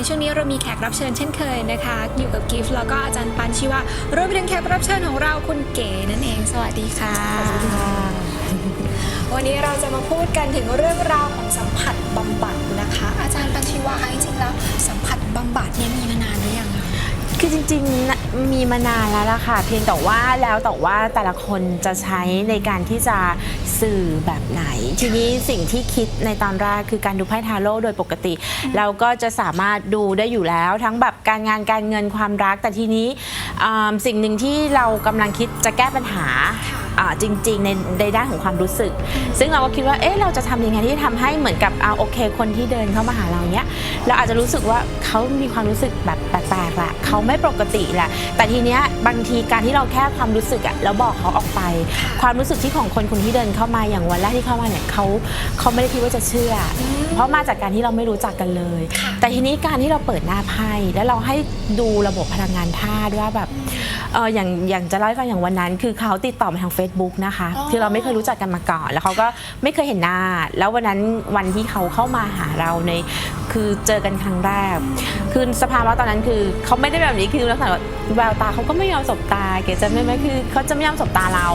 มีแขกรับเชิญเช่นเคยนะคะ อยู่กับกิฟต์แล้วก็อาจารย์ปันชิวารวมไปถึงแขกรับเชิญของเราคุณเก๋นั่นเอง สวัสดีค่ะ วันนี้เราจะมาพูดกันถึงเรื่องราวของสัมผัสบำบัดนะคะ อาจารย์ปัญชีวาคะจริงๆแล้วสัมผัสบำบัดเนี่ยมีมานานหรือยัง คะคือจริงๆน่ะมีมานานแล้วล่ะค่ะ เพียงแต่ว่าแล้วแต่ว่าแต่ละคนจะใช้ในการที่จะสื่อแบบไหน ทีนี้สิ่งที่คิดในตอนแรกคือการดูไพ่ทาโร่โดยปกติ เราก็จะสามารถดูได้อยู่แล้วทั้งแบบการงานการเงินความรัก แต่ทีนี้อ่าสิ่งหนึ่งที่เรากำลังคิดจะแก้ปัญหาค่ะอ่า จริงๆในในด้านของความรู้สึก ซึ่งเราก็คิดว่าเอ๊ะเราจะทำยังไงที่จะทำให้เหมือนกับเอาโอเค คนที่เดินเข้ามาหาเราเนี้ยเราอาจจะรู้สึกว่าเขามีความรู้สึกแบบแปลกๆแหละเขาไม่ปกติแหละแต่ทีเนี้ยบางทีการที่เราแค่ความรู้สึกอะแล้วบอกเขาออกไป ความรู้สึกที่ของคนคนที่เดินเข้ามาอย่างวันแรกที่เข้ามาเนี่ยเขาเขาไม่ได้คิดว่าจะเชื่ออเพราะมาจากการที่เราไม่รู้จักกันเลย แต่ทีนี้การที่เราเปิดหน้าไพ่แล้วเราให้ดูระบบพลังงานธาตุว่าแบบ เอออย่างอย่างจะเล่าให้ฟังอย่างวันนั้น คือเขาติดต่อมาทาง Facebook นะคะ อ๋อ คือเราไม่เคยรู้จักกันมาก่อน แล้วเขาก็ไม่เคยเห็นหน้า แล้ววันนั้นวันที่เขาเข้ามาหาเราในคือเจอกันครั้งแรก คือสภาวะตอนนั้นคือเขาไม่ได้แบบนี้คือลักษณะว่าแววตาเขาก็ไม่ยอมสบตาเก๋จำได้ไหมคือเขาจะไม่ยอมสบตาเรา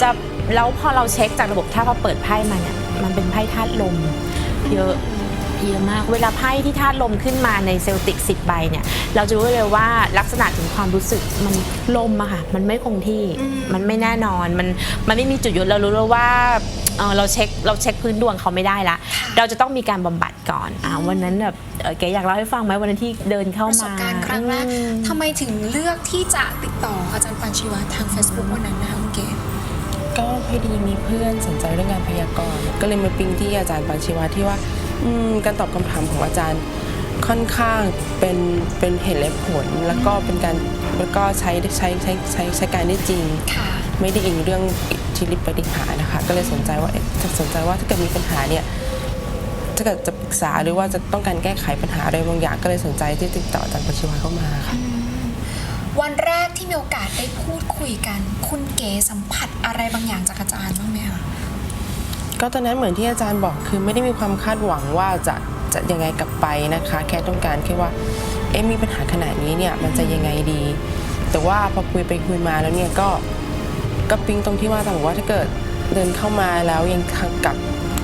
จะแล้วพอเราเช็คจากระบบถ้าพอเปิดไพ่มาเนี่ยมันเป็นไพ่ธาตุลม เยอะ เยอะมาก เวลาไพ่ที่ธาตุลมขึ้นมาในเซลติกสิบใบเนี่ยเราจะรู้เลยว่าลักษณะถึงความรู้สึกมันลมอะค่ะมันไม่คงที่มันไม่แน่นอนมันมันไม่มีจุดหยุดเรารู้แล้วว่าเอ่อเราเช็คเราเช็คพื้นดวงเขาไม่ได้ละ เราจะต้องมีการบำบัดก่อนอ่าวันนั้นแบบเอ่อแกอยากเล่าให้ฟังไหมวันนั้นที่เดินเข้าประสมาบการณ์ครั้งแรกอืมทำไมถึงเลือกที่จะติดต่ออาจารย์ปัญชีวาทาง Facebook วันนั้นนะคะคุณเก๋ก็พอดีมีเพื่อนสนใจเรื่องงานพยากรณ์ก็เลยมาปิ๊งที่อาจารย์ปัญชีวาที่ว่า อืมการตอบคำถามของอาจารย์ค่อนข้างเป็นเป็นเหตุและผล แล้วก็เป็นการแล้วก็ใช้ใช้ใช้ใช้ใช้การได้จริง ค่ะ ไม่ได้อิงเรื่องอิทธิฤทธิปฏิหารย์นะคะ ก็เลยสนใจว่าเอ๊ะจะสนใจว่าถ้าเกิดมีปัญหาเนี่ยถ้าเกิดจะปรึกษาหรือว่าจะต้องการแก้ไขปัญหาอะไรบางอย่างก็เลยสนใจที่ติดต่ออาจารย์ปัญชีวาเข้ามาค่ะ วันแรกที่มีโอกาสได้พูดคุยกัน คุณเก๋สัมผัสอะไรบางอย่างจากอาจารย์บ้างไหมคะ ก็ตอนนั้นเหมือนที่อาจารย์บอกคือไม่ได้มีความคาดหวังว่าจะจะยังไงกลับไปนะคะ แค่ต้องการแค่ว่าเอ๊ะมีปัญหาขนาดนี้เนี่ยมันจะยังไงดี แต่ว่าพอคุยไปคุยมาแล้วเนี่ยก็ก็ปิ๊งตรงที่ว่าแต่บอกว่าถ้าเกิดเดินเข้ามาแล้วยังกลับ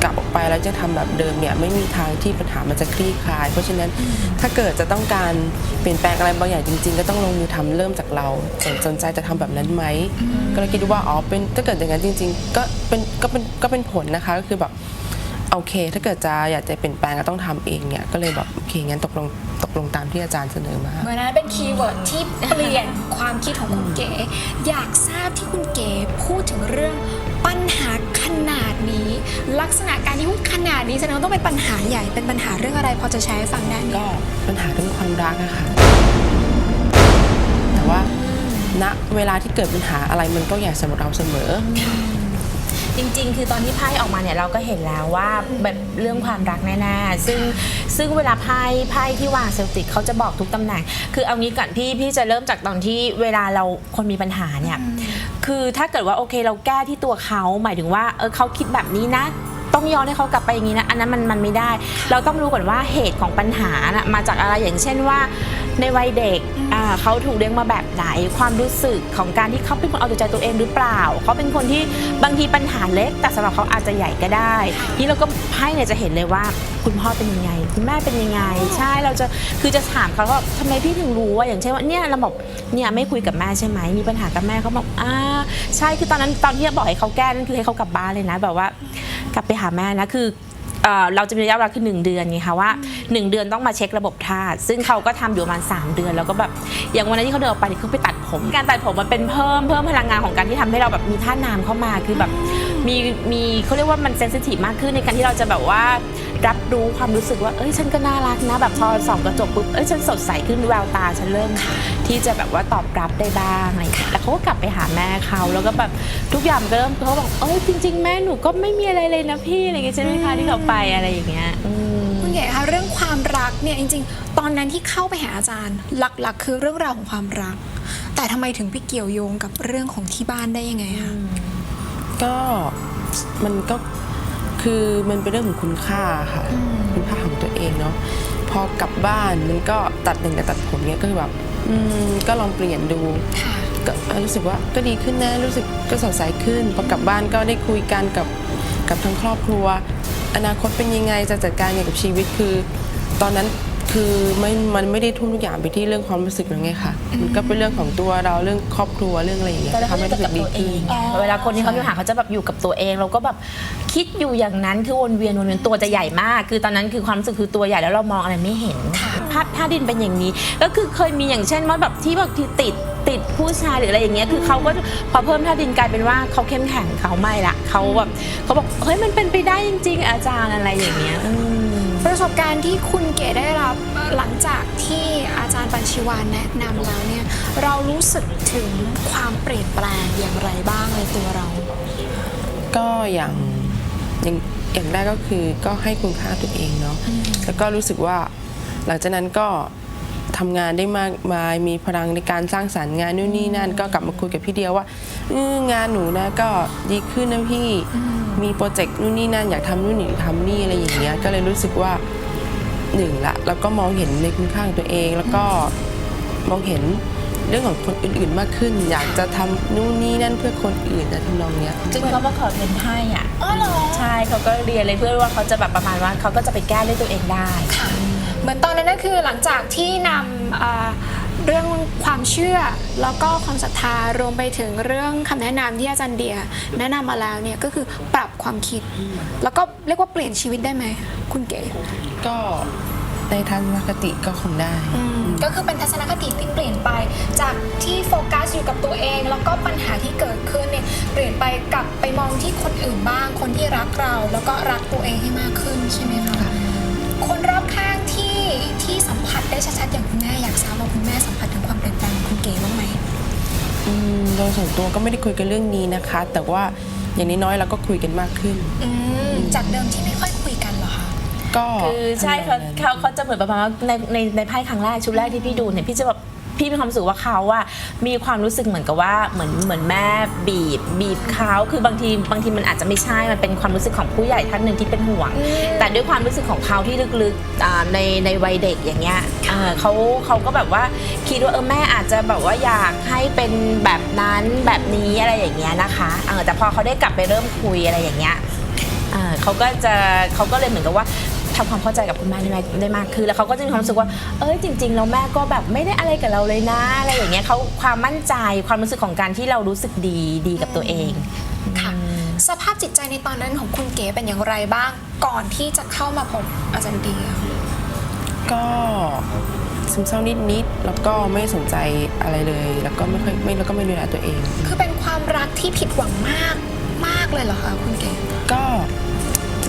กลับออกไปแล้วจะทำแบบเดิมเนี่ยไม่มีทางที่ปัญหามันจะคลี่คลาย เพราะฉะนั้นถ้าเกิดจะต้องการเปลี่ยนแปลงอะไรบางอย่างจริง ๆ ก็ต้องลงมือทำเริ่มจากเราสนใจจะทำแบบนั้นไหมก็เลยคิดว่าอ๋อเป็นถ้าเกิดอย่างนั้นจริง ๆ ก็เป็นก็เป็นก็เป็นผลนะคะก็คือแบบโอเค ถ้าเกิดจะอยากจะเปลี่ยนแปลงก็ต้องทำเองเนี่ยก็เลยแบบโอเคงั้นตกลงตกลงตามที่อาจารย์เสนอมาเหมือนนั้นเป็นคีย์เวิร์ดที่เปลี่ยนความคิดของคุณเก๋อยากทราบที่คุณเก๋พูดถึงเรื่องปัญหา นาดนี้ ลักษณะการที่พูดขนาดนี้แสดงว่าต้องเป็นปัญหาใหญ่เป็นปัญหาเรื่องอะไรพอจะแชร์ให้ฟังได้ไหมก็ปัญหาเรื่องความรักอะค่ะ แต่ว่าณเวลาที่เกิดปัญหาอะไรมันก็ใหญ่สำหรับเราเสมอ จริงๆ คือตอนที่ไพ่ออกมาเนี่ยเราก็เห็นแล้วว่าแบบเรื่องความรักแน่ๆ ซึ่งซึ่งเวลาไพ่ไพ่ที่วางเซลติกเขาจะบอกทุกตำแหน่ง คือเอางี้ก่อนพี่พี่จะเริ่มจากตอนที่เวลาเราคนมีปัญหาเนี่ย คือถ้าเกิดว่าโอเคเราแก้ที่ตัวเขาหมายถึงว่าเออเขาคิดแบบนี้นะ ต้องย้อนให้เขากลับไปอย่างนี้นะ อันนั้นมันมันไม่ได้ เราต้องรู้ก่อนว่าเหตุของปัญหานะมาจากอะไรอย่างเช่นว่า ในวัยเด็กอ่าเขาถูกเลี้ยงมาแบบไหน ความรู้สึกของการที่เขาเป็นคนเอาแต่ใจตัวเองหรือเปล่า เขาเป็นคนที่บางทีปัญหาเล็ก แต่สำหรับเขาอาจจะใหญ่ก็ได้ที่เราก็ไพ่เนี่ยจะเห็นเลยว่า คุณพ่อเป็นยังไง คุณแม่เป็นยังไง ใช่เราจะคือจะถามเขาว่าทำไมพี่ถึงรู้ว่าอย่างเช่นว่าเนี่ยเราบอกเนี่ยไม่คุยกับแม่ใช่ไหมมีปัญหากับแม่เขาบอกอ่าใช่คือตอนนั้นตอนที่บอกให้เขาแก้นั่นคือให้เขากลับบ้านเลยนะแบบว่ากลับไปหาแม่นะคือ เอ่อเราจะมีระยะเวลาคือ 1 เดือนไงคะว่า 1 เดือนต้องมาเช็คระบบธาตุซึ่งเขาก็ทำอยู่ประมาณ 3 เดือน แล้วก็แบบอย่างวันนั้นที่เขาเดินออกไปเนี่ยเขาไปตัดผม การตัดผมมันเป็นเพิ่มเพิ่มพลังงานของการที่ทำให้เราแบบมีธาตุน้ำเข้ามาคือแบบมีมีเขาเรียกว่ามันเซนซิทีฟมากขึ้นในการที่เราจะแบบว่า รับรู้ความรู้สึกว่า เอ้ยฉันก็น่ารักนะ แบบพอส่องกระจกปุ๊บ เอ้ยฉันสดใสขึ้นแววตาฉันเริ่มที่จะแบบว่าตอบรับได้บ้างอะไรอย่างเงี้ยแล้วเขาก็กลับไปหาแม่เขาแล้วก็แบบทุกอย่างมันก็เริ่มเขาบอกเอ้ยจริง ๆ แม่หนูก็ไม่มีอะไรเลยนะพี่อะไรอย่างเงี้ยใช่ไหมคะที่เขาไปอะไรอย่างเงี้ยอืมคุณเก๋คะเรื่องความรักเนี่ยจริง ๆ ตอนนั้นที่เข้าไปหาอาจารย์ หลักๆ คือเรื่องราวของความรัก แต่ทำไมถึงไปเกี่ยวโยงกับเรื่องของที่บ้านได้ยังไงคะก็มันก็ คือมันเป็นเรื่องของคุณค่าค่ะ คุณค่าของตัวเองเนาะพพอกลับบ้านมันก็ตัดหนึ่งแต่ตัดผมเนี้ยก็คือแบบอืมก็ลองเปลี่ยนดูค่ะก็เอ่อรู้สึกว่าก็ดีขึ้นนะรู้สึกก็สดใสขึ้นพอกลับบ้านก็ได้คุยกันกับกับทั้งครอบครัว อนาคตเป็นยังไงจะจัดการยังไงกับชีวิตคือ ตอนนั้น คือไม่มันไม่ได้ทุ่มทุกอย่างไปที่เรื่องความรู้สึกแล้วไงค่ะมันก็เป็นเรื่องของตัวเราเรื่องครอบครัวเรื่องอะไรอย่างเงี้ยแต่เราทำให้ไม่ได้รู้สึกับกตัดีวเอขึ้นงไงเวลาคนที่เขามีปัญหาเขาจะแบบอยู่กับตัวเอง เราก็แบบคิดอยู่อย่างนั้นคือวนเวียนวนเวียนตัวจะใหญ่มาก คือตอนนั้นคือความรู้สึกคือตัวใหญ่แล้วเรามองอะไรไม่เห็นภาพท่าดินเป็นอย่างนี้ ก็คือเคยมีอย่างเช่นว่าแบบที่แบบที่ติดติดผู้ชายหรืออะไรอย่างเงี้ยคือเขาก็พอเพิ่มท่าดินกลายเป็นว่าเขาเข้มแข็งเขาไม่ละเขาแบบเขาบอกเฮ้ยมันเป็นไปได้จริง ๆ อาจารย์อะไรอย่างเงี้ยอืม ประสบการณ์ที่คุณเก๋ได้รับหลังจากที่อาจารย์ปัญชิวานแนะนำแล้วเนี่ยเรารู้สึกถึงความเปลี่ยนแปลงอย่างไรบ้างในตัวเรา ก็อย่างอย่างอย่างแรกก็คือก็ให้คุณค่าตัวเองเนาะแล้วก็รู้สึกว่าหลังจากนั้นก็ ทำงานได้มากมายมีพลังในการสร้างสรรค์งานนู่นนี่นั่น ก็กลับมาคุยกับพี่เดียวว่าเอองานหนูนะก็ดีขึ้นนะพี่มีโปรเจกต์นู่นนี่นั่นอยากทำนู่นนี่ทำนี่อะไรอย่างเงี้ยก็เลยรู้สึกว่าหนึ่งละแล้วก็มองเห็นในคุณค่าของตัวเอง แล้วก็มองเห็นเรื่องของคนอื่นๆมากขึ้น อยากจะทำนู่นนี่นั่นเพื่อคนอื่นนะทำนองเนี้ยซึ่งเขามาขอเรียนให้อะ อ๋อเหรอ ใช่เขาก็เรียนเลยเพื่อว่าเขาจะแบบประมาณว่าเขาก็จะไปแก้ด้วยตัวเองได้ ค่ะเห มือนตอนนั้นก็คือหลังจากที่นำอ่าเรื่องความเชื่อแล้วก็ความศรัทธารวมไปถึงเรื่องคำแนะนำที่อาจารย์เดีย แนะนำมาแล้วเนี่ยก็คือปรับความคิด แล้วก็เรียกว่าเปลี่ยนชีวิตได้ไหมคุณเก๋ก็ในทัศนคติก็คงได้ ก็คือเป็นทัศนคติที่เปลี่ยนไป จากที่โฟกัสอยู่กับตัวเอง แล้วก็ปัญหาที่เกิดขึ้นเนี่ยเปลี่ยนไปกลับไปมองที่คนอื่นบ้าง คนที่รักเรา แล้วก็รักตัวเองให้มากขึ้นใช่ไหมคะคนรอบข้าง ที่ที่สัมผัสได้ชัดๆอย่างคุณแม่อยากทราบว่าคุณแม่สัมผัสถึงความเปลี่ยนแปลงของคุณเก๋บ้างไหมอืมโดยส่วนตัวก็ไม่ได้คุยกันเรื่องนี้นะคะ แต่ว่าอย่างน้อยๆเราก็คุยกันมากขึ้น อืมจากเดิมที่ไม่ค่อยคุยกันเหรอคะ ก็คือใช่เขาทำงนเขาเขาจะเหมือนประมาณว่าในในในไพ่ครั้งแรกชุดแรกที่พี่ดูเนี่ยพี่จะแบบ พี่มีความรู้สึกว่าเขาว่ามีความรู้สึกเหมือนกับว่าเหมือนเหมือนแม่บีบ บีบเขาคือบางทีบางทีมันอาจจะไม่ใช่มันเป็นความรู้สึกของผู้ใหญ่ท่านหนึ่งที่เป็นห่วง แต่ด้วยความรู้สึกของเขาที่ลึกๆอ่าในในวัยเด็กอย่างเงี้ยเอ่อเขาเขาก็แบบว่าคิดว่าเออแม่อาจจะแบบว่าอยากให้เป็นแบบนั้นแบบนี้อะไรอย่างเงี้ยนะคะเออแต่พอเขาได้กลับไปเริ่มคุยอะไรอย่างเงี้ย อ่าเขาก็จะเขาก็เลยเหมือนกับว่า ทำความเข้าใจกับคุณแม่ได้มากได้มากขึ้นแล้วเขาก็จะมีความรู้สึกว่า เอ้ยจริงๆแล้วแม่ก็แบบไม่ได้อะไรกับเราเลยนะอะไรอย่างเงี้ยเขาความมั่นใจความรู้สึกของการที่เรารู้สึกดีดีกับตัวเองค่ะ สภาพจิตใจในตอนนั้นของคุณเก๋เป็นอย่างไรบ้าง ก่อนที่จะเข้ามาพบอาจารย์เดียก็ซึมเศร้านิดๆแล้วก็ไม่สนใจอะไรเลย แล้วก็ไม่ค่อยไม่แล้วก็ไม่ดูแลตัวเอง คือเป็นความรักที่ผิดหวังมากมากเลยเหรอคะคุณเก๋ก็ถ้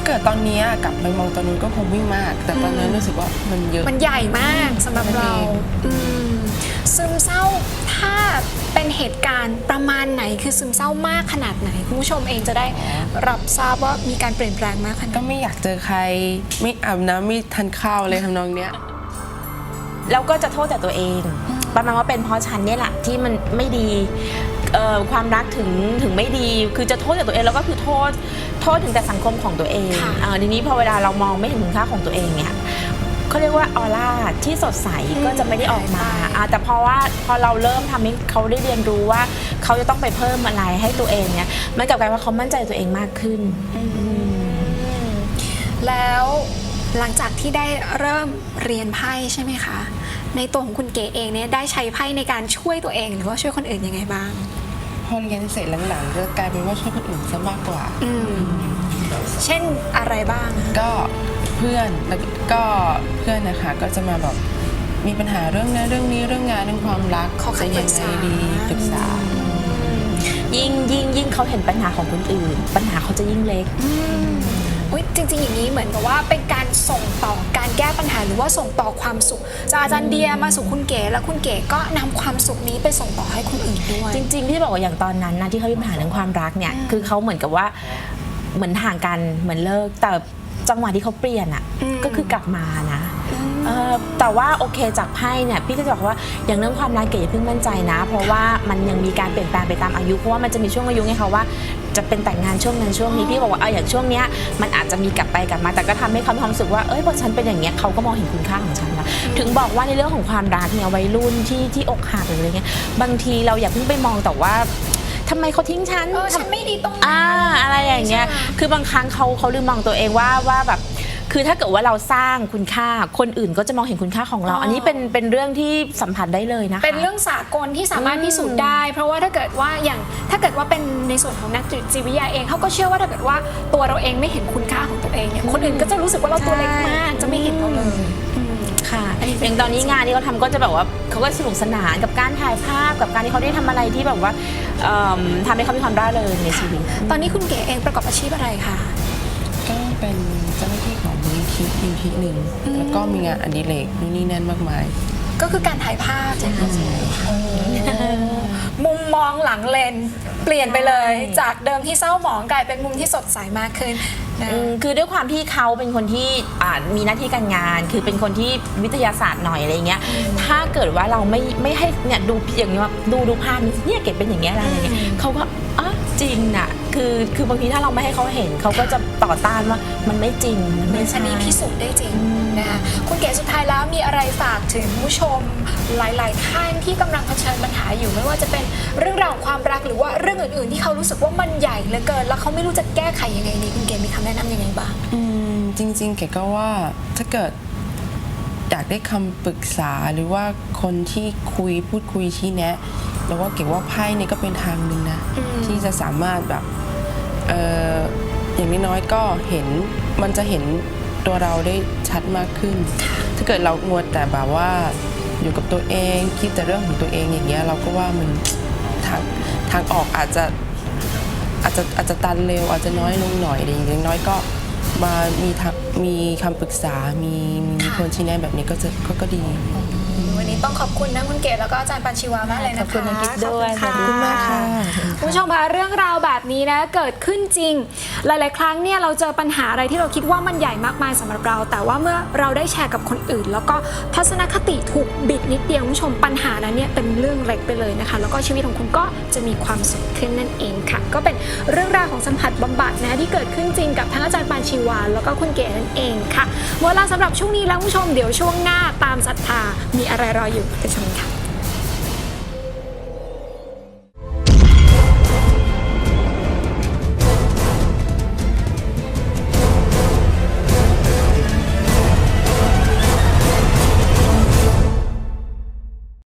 าเกิดตอนเนี้ยกลับไปมองตอนนู้นก็คงไม่มาก แต่ตอนนั้นรู้สึกว่ามันเยอะ มันใหญ่มากสำหรับเรานั่นเองอืมซึมเศร้าถ้าเป็นเหตุการณ์ประมาณไหนคือซึมเศร้ามากขนาดไหนคุณผู้ชมเองจะได้รับทราบว่ามีการเปลี่ยนแปลงมากขนาดก็ไม่อยากเจอใคร ไม่อาบน้ำไม่ทานข้าวเลยทำนองเนี้ย แล้วก็จะโทษแต่ตัวเอง ประมาณว่าเป็นเพราะฉันเนี่ยแหละที่มันไม่ดี เอ่อความรักถึงถึงไม่ดี คือจะโทษแต่ตัวเองแล้วก็คือโทษโทษถึงแต่สังคมของตัวเองเอ่อทีนี้พอเวลาเรามองไม่เห็นคุณค่าของตัวเองเนี่ยเขาเรียกว่าออร่าที่สดใสก็จะไม่ได้ออกมาอ่าแต่เพราะว่าพอเราเริ่มทำให้เขาได้เรียนรู้ว่าเขาจะต้องไปเพิ่มอะไรให้ตัวเองเนี่ยมันกลับกลายว่าเขามั่นใจตัวเองมากขึ้น แล้วหลังจากที่ได้เริ่มเรียนไพ่ใช่ไหมคะ ในตัวของคุณเก๋เองเนี่ยได้ใช้ไพ่ในการช่วยตัวเอง หรือว่าช่วยคนอื่นยังไงบ้าง พอเรียนเสร็จหลังๆจะกลายเป็นว่าช่วยคนอื่นซะมากกว่า อืมเช่นอะไรบ้างอะก็เพื่อนแล้วก็เพื่อนนะคะก็จะมาแบบมีปัญหาเรื่องนั้นเรื่องนี้เรื่องงานเรื่องความรักขอจะคำปรึยักงไงษา ดีปรึกษา ยิ่งยิ่งยิ่งเขาเห็นปัญหาของคนอื่น ปัญหาเขาจะยิ่งเล็กอุ๊ ยจริงๆอย่างนี้เหมือนกับว่าเป็นการส่งต่อการแก้ปัญหาหรือว่าส่งต่อความสุขจากอาจารย์เดียมาสู่คุณเก๋แล้วคุณเก๋ก็นำความสุขนี้ไปส่งต่อให้คนอื่นด้วย จริงๆที่บอกว่าอย่างตอนนั้นนะที่เขามีปัญหาเรื่องความรักเนี่ยคือเขาเหมือนกับว่าเหมือนห่างกันเหมือนเลิกแต่จังหวะที่เขาเปลี่ยนอะอืม ก็คือกลับมานะเอ่อแต่ว่าโอเคจากไพ่เนี่ยพี่ก็จะบอกว่าอย่างเรื่องความรักเก๋อย่าเพิ่งมั่นใจนะ เพราะว่ามันยังมีการเปลี่ยนแปลงไปตามอายุเพราะว่ามันจะมีช่วงอายุไงคะว่า จะเป็นแต่งงานช่วงนั้นช่วงนี้พี่บอกว่าเอออย่างช่วงเนี้ยมันอาจจะมีกลับไปกลับมาแต่ก็ทำให้เขามีความรู้สึกว่าเอ้ยพอฉันเป็นอย่างเงี้ยเขาก็มองเห็นคุณค่าของฉันละถึงบอกว่าในเรื่องของความรักเนี่ยวัยรุ่นที่ที่อกหักหรืออะไรเงี้ยบางทีเราอย่าเพิ่งไปมองแต่ว่าทำไมเขาทิ้งฉัน เออทำฉันไม่ดีตรงไหน อ่าอะไรอย่างเงี้ย ใช่ คือบางครั้งเขาเขาลืมมองตัวเองว่าว่าแบบ คือถ้าเกิดว่าเราสร้างคุณค่าคนอื่นก็จะมองเห็นคุณค่าของเรา อ๋ออั อันนี้เป็นเป็นเรื่องที่สัมผัสได้เลยนะคะ เป็นเรื่องสากลที่สามารถอืมพิสูจน์ได้ เพราะว่าถ้าเกิดว่าอย่างถ้าเกิดว่าเป็นในส่วนของนักจิตวิทยาเองเขาก็เชื่อว่าถ้าเกิดว่าตัวเราเองไม่เห็นคุณค่าของตัวเองเนี่ยคนอื่นก็จะรู้สึกว่าเราตัวเล็กมากจะไม่เห็นเราเลยอืมค่ะอันนี้เป็นอย่างตอนนี้งานที่เขาทำก็จะแบบว่าเขาก็สนุกสนานกับการถ่ายภาพกับการที่เขาได้ทำอะไรที่แบบว่าเอิ่มทำให้เขามีความร่าเริงในชีวิต ตอนนี้คุณเก๋เองประกอบอาชีพอะไรคะก็ เป็นเจ้าหน้าที่ของมูลนิธิมูลนิธิหนึ่งแล้วก็มีงานอดิเรกนู่นนี่นั่นมากมาย ก็คือการถ่ายภาพมุมมองหลังเลนเปลี่ยนไปเลย จากเดิมที่เศร้าหมองกลายเป็นมุมที่สดใสมากขึ้นนะ อืมคือด้วยความที่เขาเป็นคนที่อ่ามีหน้าที่การงาน คือเป็นคนที่วิทยาศาสตร์หน่อยอะไรเงี้ย ถ้าเกิดว่าเราไม่ไม่ให้เนี่ยดูอย่างเงี้ยดูดูภาพนี้เนี่ยเก็บเป็นอย่างเงี้ยอะไรอย่างเงี้ยเขาก็อ๋อจริงน่ะ คือคือบางทีถ้าเราไม่ให้เขาเห็นเขาก็จะต่อต้านว่ามันไม่จริงมันไม่อัใช่นนี้พิสูจน์ได้จริงนะคะคุณเก๋สุดท้ายแล้วมีอะไรฝากถึงผู้ชมหลาย ๆ ท่านที่กำลังเผชิญปัญหาอยู่ไม่ว่าจะเป็นเรื่องราวของความรักหรือว่าเรื่องอื่น ๆ ที่เขารู้สึกว่ามันใหญ่เหลือเกิน แล้วเขาไม่รู้จะแก้ไขยังไงดีคุณเก๋มีคำแนะนำยังไงบ้าง อืมจริงๆเก๋ก็ว่าถ้าเกิด อยากได้คำปรึกษาหรือว่าคนที่คุยพูดคุยชี้แนะแล้วว่าเก๋ว่าไพ่เนี่ยก็เป็นทางหนึ่งนะอืมที่จะสามารถแบบเอออย่างน้อยๆก็เห็นมันจะเห็นตัวเราได้ชัดมากขึ้น ถ้าเกิดเรามัวแต่แบบว่าอยู่กับตัวเองคิดแต่เรื่องของตัวเองอย่างเงี้ยเราก็ว่ามันทางทางออกอาจจะอาจจะอาจจะตันเร็วอาจจะน้อยลงหน่อยแต่อย่างน้อยก็ มามีทางมีคำปรึกษา มีมีคนชี้แนะแบบนี้ก็จะก็ก็ดี ต้องขอบคุณนะคุณเก๋แล้วก็อาจารย์ปัญชีวามากเลยนะคะขอบคุณน้องกิ๊ฟด้วยขอบคุณขอบคุณมากค่ะค่ะ คุณผู้ชมคะเรื่องราวแบบนี้นะเกิดขึ้นจริง หลาย ๆ ครั้งเนี่ยเราเจอปัญหาอะไรที่เราคิดว่ามันใหญ่มากมายสำหรับเรา แต่ว่าเมื่อเราได้แชร์กับคนอื่น แล้วก็ทัศนคติถูกบิดนิดเดียวคุณผู้ชมปัญหานั้นเนี่ยเป็นเรื่องเล็กไปเลยนะคะ แล้วก็ชีวิตของคุณก็จะมีความสุขขึ้นนั่นเองค่ะ ก็เป็นเรื่องราวของสัมผัสบำบัดนะที่เกิดขึ้นจริงกับทั้งอาจารย์ปานชีวานแล้วก็คุณเก๋นั่นเองค่ะเวลาสำหรับช่วงนี้แล้วคุณผู้ชมเดี๋ยวช่วงหน้าตามศรัทธามีอะไรรออยู่ไปชมกันค่ะ